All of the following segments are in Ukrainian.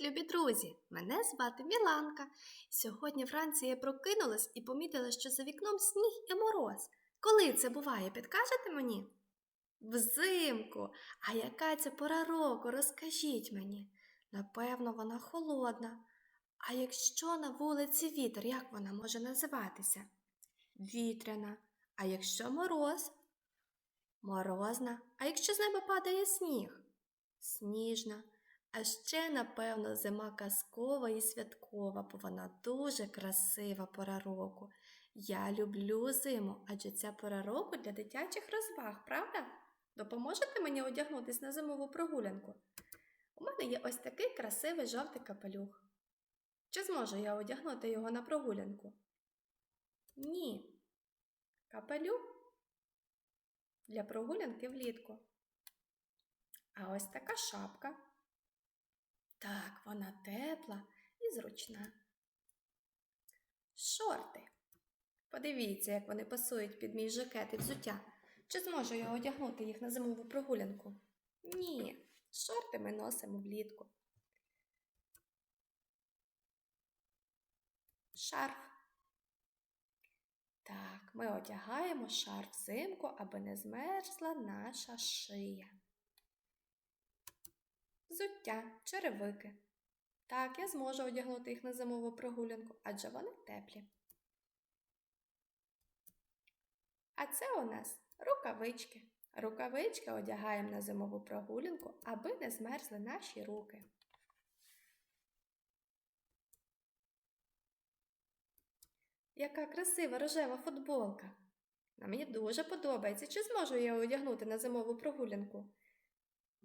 Любі друзі! Мене звати Міланка. Сьогодні вранці я прокинулась і помітила, що за вікном сніг і мороз. Коли це буває, підкажете мені? Взимку. А яка це пора року? Розкажіть мені. Напевно, вона холодна. А якщо на вулиці вітер, як вона може називатися? Вітряна. А якщо мороз? Морозна. А якщо з неба падає сніг? Сніжна. А ще, напевно, зима казкова і святкова, бо вона дуже красива пора року. Я люблю зиму, адже ця пора року для дитячих розваг, правда? Допоможете мені одягнутись на зимову прогулянку? У мене є ось такий красивий жовтий капелюх. Чи зможу я одягнути його на прогулянку? Ні. Капелюх для прогулянки влітку. А ось така шапка. Так, вона тепла і зручна. Шорти. Подивіться, як вони пасують під мій жакет і взуття. Чи зможу я одягнути їх на зимову прогулянку? Ні, шорти ми носимо влітку. Шарф. Так, ми одягаємо шарф взимку, аби не змерзла наша шия. Взуття, черевики. Так, я зможу одягнути їх на зимову прогулянку, адже вони теплі. А це у нас рукавички. Рукавички одягаємо на зимову прогулянку, аби не змерзли наші руки. Яка красива рожева футболка. На мені дуже подобається. Чи зможу я одягнути на зимову прогулянку?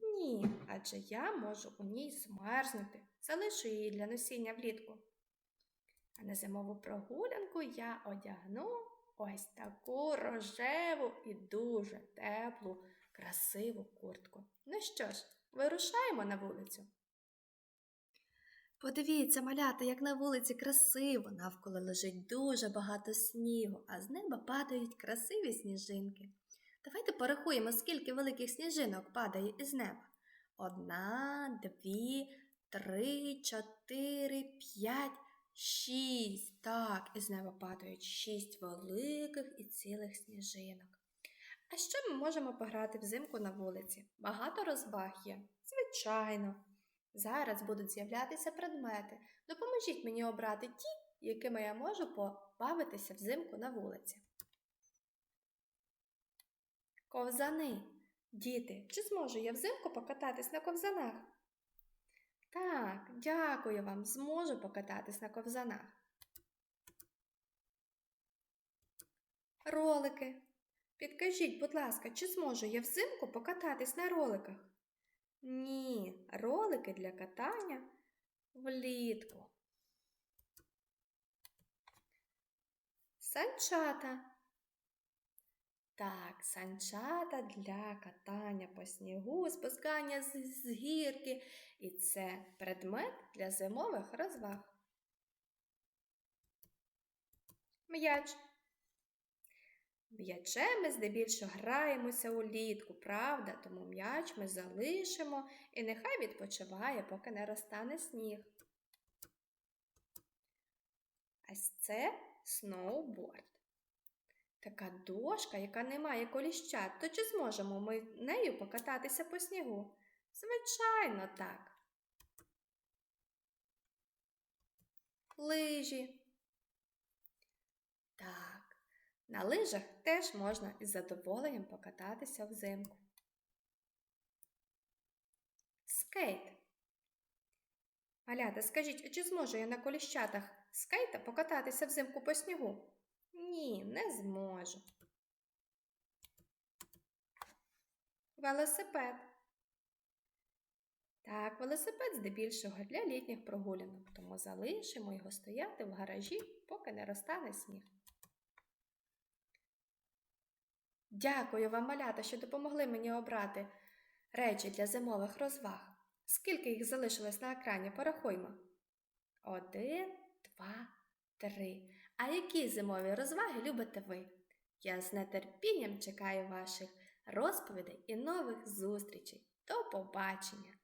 Ні, адже я можу у ній змерзнути, залишу її для носіння влітку. А на зимову прогулянку я одягну ось таку рожеву і дуже теплу, красиву куртку. Ну що ж, вирушаємо на вулицю. Подивіться, малята, як на вулиці красиво, навколо лежить дуже багато снігу, а з неба падають красиві сніжинки. Давайте порахуємо, скільки великих сніжинок падає із неба. Одна, дві, три, чотири, п'ять, шість. Так, із неба падають шість великих і цілих сніжинок. А що ми можемо пограти взимку на вулиці? Багато розваг є. Звичайно. Зараз будуть з'являтися предмети. Допоможіть мені обрати ті, якими я можу побавитися взимку на вулиці. Ковзани. Діти, чи зможу я взимку покататись на ковзанах? Так, дякую вам, зможу покататись на ковзанах. Ролики. Підкажіть, будь ласка, чи зможу я взимку покататись на роликах? Ні, ролики для катання влітку. Санчата. Так, санчата для катання по снігу, спускання з, з гірки. І це предмет для зимових розваг. М'яч. М'ячем ми здебільшого граємося улітку, правда? Тому м'яч ми залишимо і нехай відпочиває, поки не розтане сніг. Ось це сноуборд. Така дошка, яка не має коліщат, то чи зможемо ми нею покататися по снігу? Звичайно, так. Лижі. Так, на лижах теж можна із задоволенням покататися взимку. Скейт. Малята, скажіть, чи зможу я на коліщатах скейта покататися взимку по снігу? Ні, не зможу. Велосипед. Так, велосипед здебільшого для літніх прогулянок, тому залишимо його стояти в гаражі, поки не розтане сніг. Дякую вам, малята, що допомогли мені обрати речі для зимових розваг. Скільки їх залишилось на екрані, порахуймо. Один, два, три. А які зимові розваги любите ви? Я з нетерпінням чекаю ваших розповідей і нових зустрічей. До побачення!